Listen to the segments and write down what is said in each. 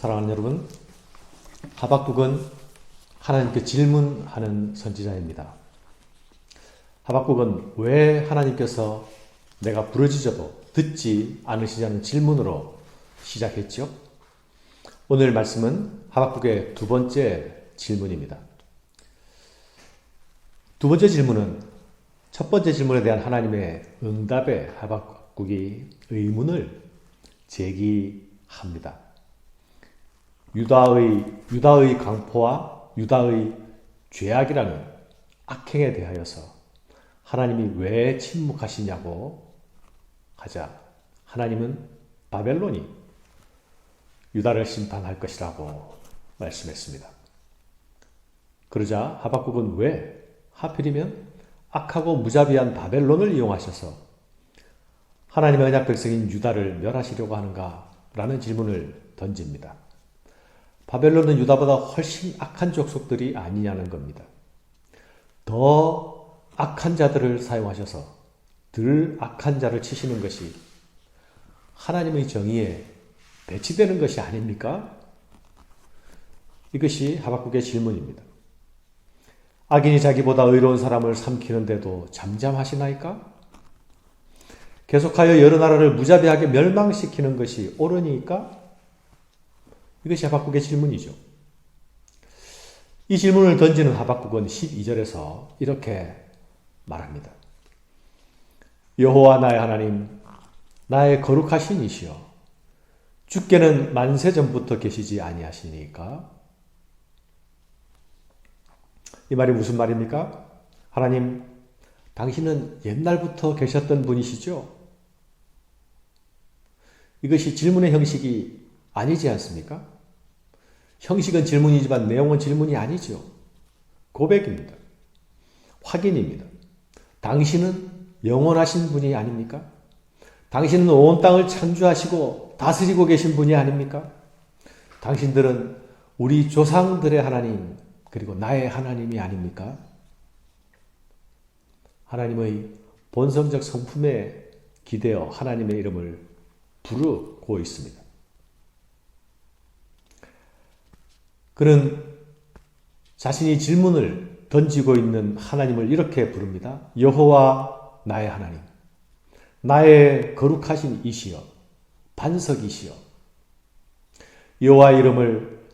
사랑하는 여러분, 하박국은 하나님께 질문하는 선지자입니다. 하박국은 왜 하나님께서 내가 부르짖어도 듣지 않으시냐는 질문으로 시작했죠. 오늘 말씀은 하박국의 두 번째 질문입니다. 두 번째 질문은 첫 번째 질문에 대한 하나님의 응답에 하박국이 의문을 제기합니다. 유다의 유다의 강포와 유다의 죄악이라는 악행에 대하여서 하나님이 왜 침묵하시냐고 하자 하나님은 바벨론이 유다를 심판할 것이라고 말씀했습니다. 그러자 하박국은 왜 하필이면 악하고 무자비한 바벨론을 이용하셔서 하나님의 언약 백성인 유다를 멸하시려고 하는가라는 질문을 던집니다. 바벨론은 유다보다 훨씬 악한 족속들이 아니냐는 겁니다. 더 악한 자들을 사용하셔서 덜 악한 자를 치시는 것이 하나님의 정의에 배치되는 것이 아닙니까? 이것이 하박국의 질문입니다. 악인이 자기보다 의로운 사람을 삼키는데도 잠잠하시나이까? 계속하여 여러 나라를 무자비하게 멸망시키는 것이 옳으니까? 이것이 하박국의 질문이죠. 이 질문을 던지는 하박국은 12절에서 이렇게 말합니다. 여호와 나의 하나님, 나의 거룩하신 이시여, 주께는 만세 전부터 계시지 아니하시니까? 이 말이 무슨 말입니까? 하나님, 당신은 옛날부터 계셨던 분이시죠? 이것이 질문의 형식이 아니지 않습니까? 형식은 질문이지만 내용은 질문이 아니죠. 고백입니다. 확인입니다. 당신은 영원하신 분이 아닙니까? 당신은 온 땅을 창조하시고 다스리고 계신 분이 아닙니까? 당신들은 우리 조상들의 하나님, 그리고 나의 하나님이 아닙니까? 하나님의 본성적 성품에 기대어 하나님의 이름을 부르고 있습니다. 그는 자신이 질문을 던지고 있는 하나님을 이렇게 부릅니다. 여호와 나의 하나님, 나의 거룩하신 이시여, 반석이시여. 여호와 이름을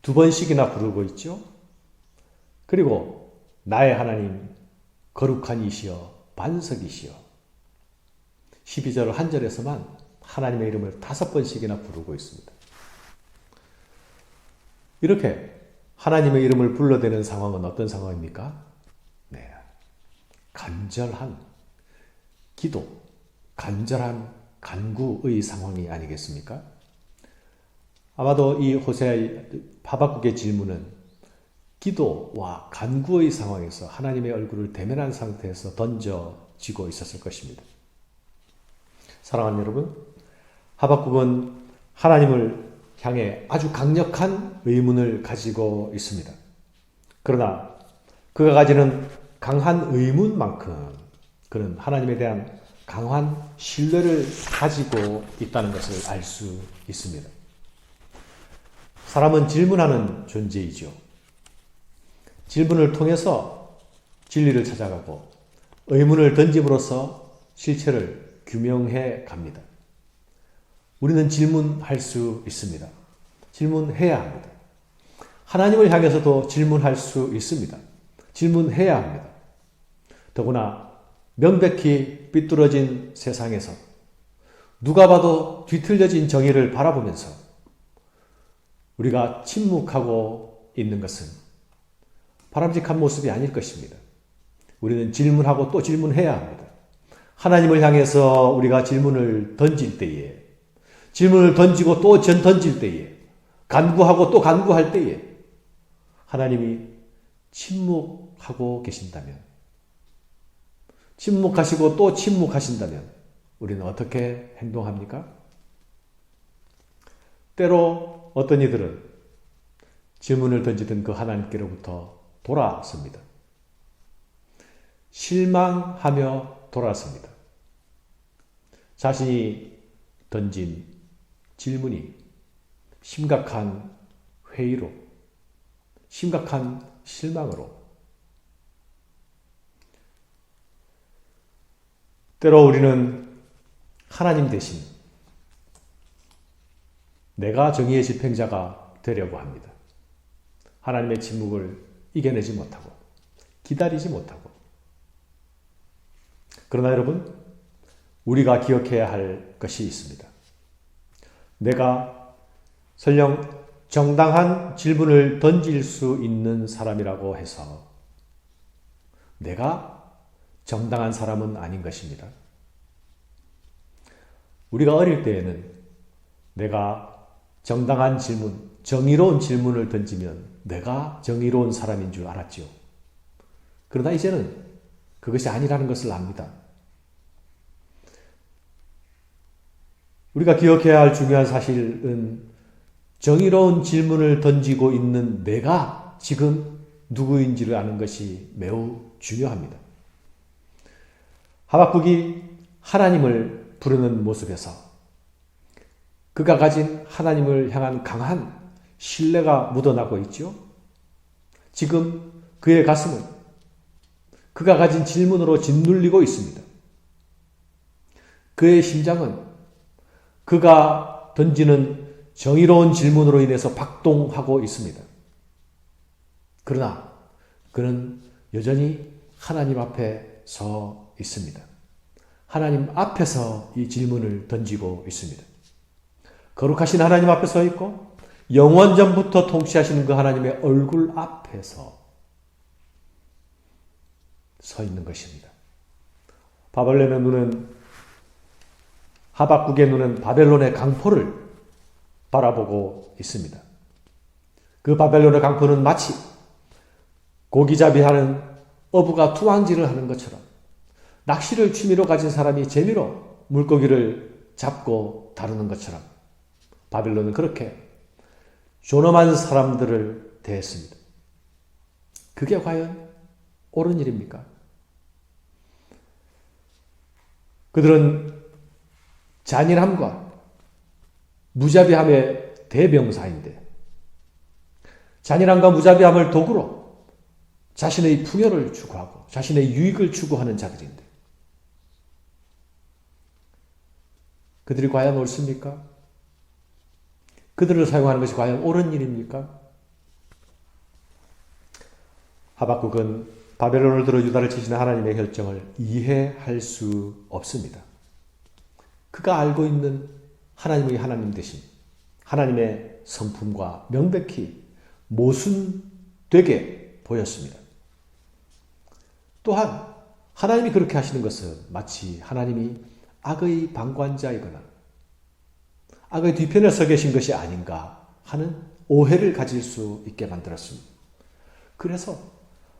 두 번씩이나 부르고 있죠. 그리고 나의 하나님, 거룩한 이시여, 반석이시여. 12절 한 절에서만 하나님의 이름을 다섯 번씩이나 부르고 있습니다. 이렇게 하나님의 이름을 불러대는 상황은 어떤 상황입니까? 네. 간절한 기도, 간절한 간구의 상황이 아니겠습니까? 아마도 이 호세 바바국의 질문은 기도와 간구의 상황에서 하나님의 얼굴을 대면한 상태에서 던져지고 있었을 것입니다. 사랑하는 여러분, 하박국은 하나님을 향해 아주 강력한 의문을 가지고 있습니다. 그러나 그가 가지는 강한 의문만큼 그는 하나님에 대한 강한 신뢰를 가지고 있다는 것을 알 수 있습니다. 사람은 질문하는 존재이죠. 질문을 통해서 진리를 찾아가고 의문을 던짐으로써 실체를 규명해 갑니다. 우리는 질문할 수 있습니다. 질문해야 합니다. 하나님을 향해서도 질문할 수 있습니다. 질문해야 합니다. 더구나 명백히 삐뚤어진 세상에서 누가 봐도 뒤틀려진 정의를 바라보면서 우리가 침묵하고 있는 것은 바람직한 모습이 아닐 것입니다. 우리는 질문하고 또 질문해야 합니다. 하나님을 향해서 우리가 질문을 던질 때에 질문을 던지고 또 전 던질 때에 간구하고 또 간구할 때에 하나님이 침묵하고 계신다면 침묵하시고 또 침묵하신다면 우리는 어떻게 행동합니까? 때로 어떤 이들은 질문을 던지던 그 하나님께로부터 돌아섭니다. 실망하며 돌아섭니다. 자신이 던진 질문이 심각한 회의로, 심각한 실망으로, 때로 우리는 하나님 대신 내가 정의의 집행자가 되려고 합니다. 하나님의 침묵을 이겨내지 못하고, 기다리지 못하고. 그러나 여러분, 우리가 기억해야 할 것이 있습니다. 내가 설령 정당한 질문을 던질 수 있는 사람이라고 해서 내가 정당한 사람은 아닌 것입니다. 우리가 어릴 때에는 내가 정당한 질문, 정의로운 질문을 던지면 내가 정의로운 사람인 줄 알았지요. 그러나 이제는 그것이 아니라는 것을 압니다. 우리가 기억해야 할 중요한 사실은 정의로운 질문을 던지고 있는 내가 지금 누구인지를 아는 것이 매우 중요합니다. 하박국이 하나님을 부르는 모습에서 그가 가진 하나님을 향한 강한 신뢰가 묻어나고 있죠. 지금 그의 가슴은 그가 가진 질문으로 짓눌리고 있습니다. 그의 심장은 그가 던지는 정의로운 질문으로 인해서 박동하고 있습니다. 그러나 그는 여전히 하나님 앞에 서 있습니다. 하나님 앞에서 이 질문을 던지고 있습니다. 거룩하신 하나님 앞에 서 있고 영원 전부터 통치하시는 그 하나님의 얼굴 앞에서 서 있는 것입니다. 바벨론의 눈은 하박국의 눈은 바벨론의 강포를 바라보고 있습니다. 그 바벨론의 강포는 마치 고기잡이하는 어부가 투항질을 하는 것처럼 낚시를 취미로 가진 사람이 재미로 물고기를 잡고 다루는 것처럼 바빌론은 그렇게 존엄한 사람들을 대했습니다. 그게 과연 옳은 일입니까? 그들은 잔인함과 무자비함의 대명사인데 잔인함과 무자비함을 도구로 자신의 풍요를 추구하고 자신의 유익을 추구하는 자들인데 그들이 과연 옳습니까? 그들을 사용하는 것이 과연 옳은 일입니까? 하박국은 바벨론을 들어 유다를 치시는 하나님의 결정을 이해할 수 없습니다. 그가 알고 있는 하나님의 하나님 대신 하나님의 성품과 명백히 모순되게 보였습니다. 또한 하나님이 그렇게 하시는 것은 마치 하나님이 악의 방관자이거나 악의 뒤편에 서 계신 것이 아닌가 하는 오해를 가질 수 있게 만들었습니다. 그래서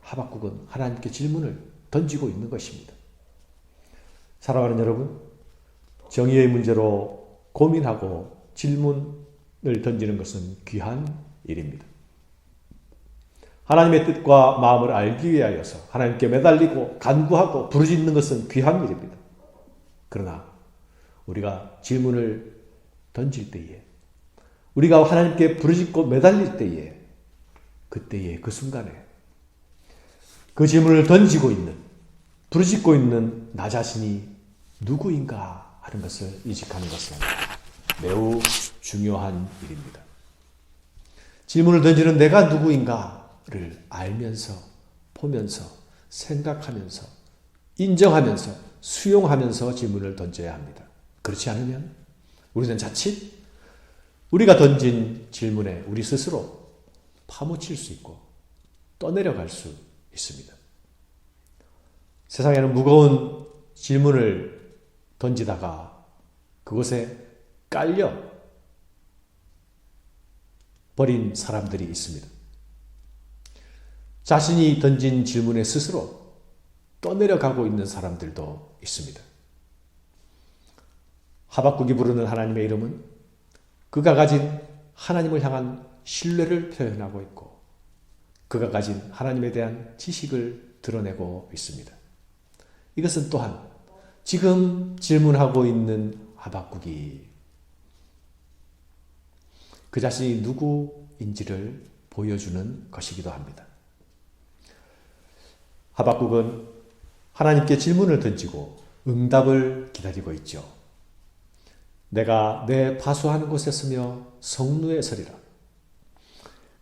하박국은 하나님께 질문을 던지고 있는 것입니다. 사랑하는 여러분, 정의의 문제로 고민하고 질문을 던지는 것은 귀한 일입니다. 하나님의 뜻과 마음을 알기 위하여서 하나님께 매달리고 간구하고 부르짖는 것은 귀한 일입니다. 그러나 우리가 질문을 던질 때에 우리가 하나님께 부르짖고 매달릴 때에 그때에 그 순간에 그 질문을 던지고 있는 부르짖고 있는 나 자신이 누구인가 하는 것을 인식하는 것은 매우 중요한 일입니다. 질문을 던지는 내가 누구인가를 알면서 보면서 생각하면서 인정하면서 수용하면서 질문을 던져야 합니다. 그렇지 않으면 우리는 자칫 우리가 던진 질문에 우리 스스로 파묻힐 수 있고 떠내려갈 수 있습니다. 세상에는 무거운 질문을 던지다가 그곳에 깔려 버린 사람들이 있습니다. 자신이 던진 질문에 스스로 떠내려가고 있는 사람들도 있습니다. 하박국이 부르는 하나님의 이름은 그가 가진 하나님을 향한 신뢰를 표현하고 있고 그가 가진 하나님에 대한 지식을 드러내고 있습니다. 이것은 또한 지금 질문하고 있는 하박국이 그 자신이 누구인지를 보여주는 것이기도 합니다. 하박국은 하나님께 질문을 던지고 응답을 기다리고 있죠. 내가 내 파수하는 곳에 서며 성루에 서리라.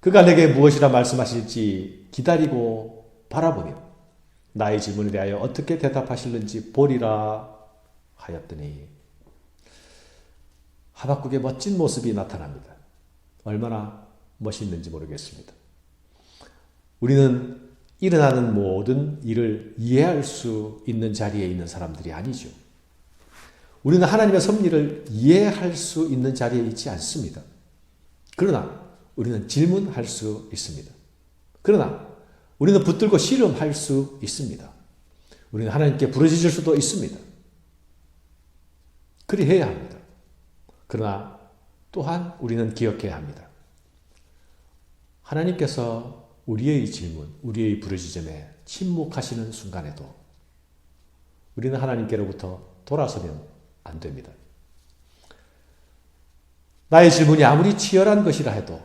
그가 내게 무엇이라 말씀하실지 기다리고 바라보며 나의 질문에 대하여 어떻게 대답하실는지 보리라 하였더니 하박국의 멋진 모습이 나타납니다. 얼마나 멋있는지 모르겠습니다. 우리는 일어나는 모든 일을 이해할 수 있는 자리에 있는 사람들이 아니죠. 우리는 하나님의 섭리를 이해할 수 있는 자리에 있지 않습니다. 그러나 우리는 질문할 수 있습니다. 그러나 우리는 붙들고 실험할 수 있습니다. 우리는 하나님께 부르짖을 수도 있습니다. 그리 해야 합니다. 그러나 또한 우리는 기억해야 합니다. 하나님께서 우리의 질문, 우리의 부르짖음에 침묵하시는 순간에도 우리는 하나님께로부터 돌아서면 안 됩니다. 나의 질문이 아무리 치열한 것이라 해도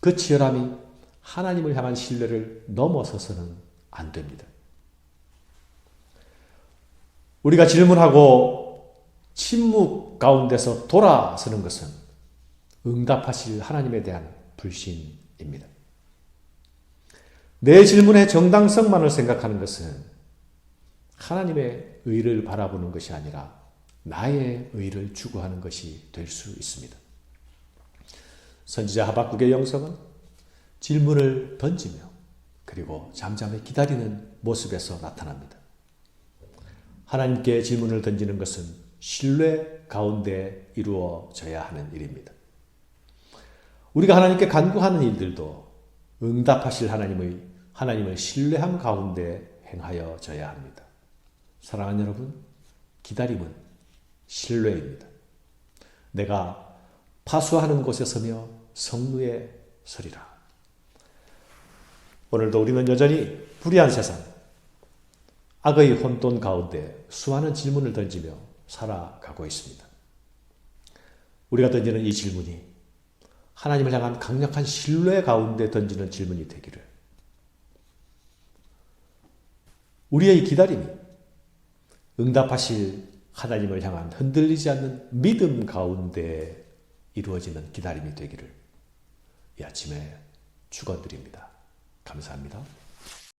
그 치열함이 하나님을 향한 신뢰를 넘어서서는 안 됩니다. 우리가 질문하고 침묵 가운데서 돌아서는 것은 응답하실 하나님에 대한 불신입니다. 내 질문의 정당성만을 생각하는 것은 하나님의 의를 바라보는 것이 아니라 나의 의를 추구하는 것이 될 수 있습니다. 선지자 하박국의 영성은 질문을 던지며 그리고 잠잠히 기다리는 모습에서 나타납니다. 하나님께 질문을 던지는 것은 신뢰 가운데 이루어져야 하는 일입니다. 우리가 하나님께 간구하는 일들도 응답하실 하나님의 하나님을 신뢰함 가운데 행하여져야 합니다. 사랑하는 여러분, 기다림은 신뢰입니다. 내가 파수하는 곳에 서며 성루에 서리라. 오늘도 우리는 여전히 불의한 세상, 악의 혼돈 가운데 수많은 질문을 던지며 살아가고 있습니다. 우리가 던지는 이 질문이 하나님을 향한 강력한 신뢰 가운데 던지는 질문이 되기를. 우리의 기다림이 응답하실 하나님을 향한 흔들리지 않는 믿음 가운데 이루어지는 기다림이 되기를 이 아침에 축원드립니다. 감사합니다.